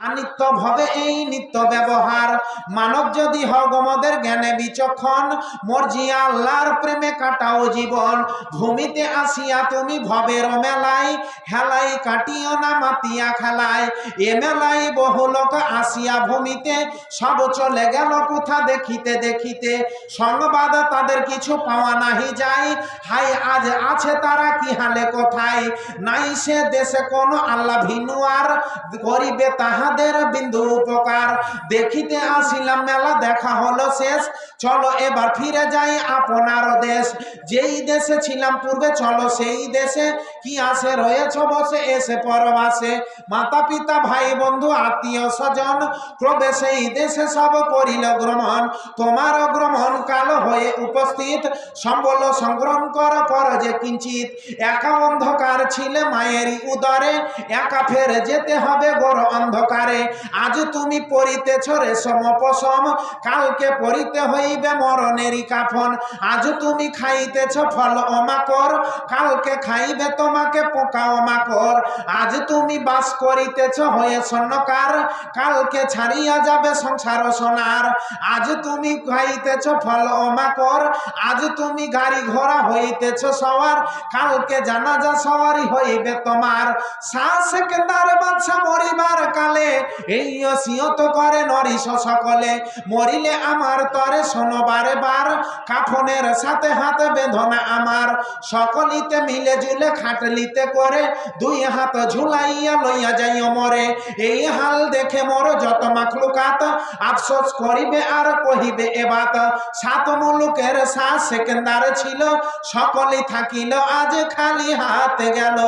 আনিত্য ভবে এই নিত্য ব্যবহার। মানব যদি হগমদের জ্ঞানে বিচক্ষণ, মর্জি আল্লাহর প্রেমে কাটাও জীবন। ভূমিতে আসিয়া তুমি ভবের মেলায় হেলাই কাটিও না মাতিয়া খেলায়। এ মেলায় বহু লোক আসিয়া ভূমিতে, সব চলে গেল কোথা দেখিতে দেখিতে। সংবাদ তাদের কিছু পাওয়া নাহি যায়। হাই আজ আছে তারা কি হালে কোথায়? নাই সে দেশে কোনো আল্লাহ ভিনুয়ার করিবে তাহাদের বিন্দু উপকার। দেখিতে আসিলাম, মেলা দেখা হলো শেষ। চলো এবার ফিরে যাই আপনার দেশ। যেই দেশে ছিলাম পূর্বে, চলো সেই দেশে। কি আসে রয়েছ বসে, এসে পরবাসে। মাতা পিতা ভাই, বন্ধু, আত্মীয়, স্বজন ক্রমে সেই দেশে সব করিল গ্রহণ। তোমার গ্রহণ কাল হয়ে উপস্থিত। সম্বল সংগ্রহণ কর কর যে কিঞ্চিত। একা অন্ধকার ছিলে মায়েরই উদরে। একা ফেরে যেতে হবে গোর অন্ধকারে। আজ তুমি পরিতেছ রেশম পশম কালকে পরিতে হইবে মরণেরই কাফন। আজ তুমি খাইতেছ ফল অমাকর কালকে খাইবে তোমাকে পোকা অমাকর আজ তুমি বাস করিতেছ হয়ে স্বর্ণকার, কালকে ছাড়িয়া যাবে সংসার সোনার। আজ তুমি খাইতেছ ফল অমাকর আজ তুমি গাড়ি ঘোড়া হইতেছ সওয়ার, কালকে জানাজা সওয়ারি হইবে তোমার। শ্বাস কেন্দার বাচ্চা মরিবার কালে এই অসিয়ত করে নরিস সকলে। মরিলে আমার তরে শোনবারে বার কাফনের সাথে হাত বেঁধনা আমার। সকলিতে মিলে জুলে খাটলিতে করে, দুই হাত ঝুলাইয়া লইয়া যাইও মরে। এই হাল দেখে মোর যত মাখলুকাত, আফসোস করিবে আর কহিবে এবাত সাত মুলুকের শ্বাস সেকেন্দার ছিল সকলেই থাকিল, আজ খালি হাতে গেল।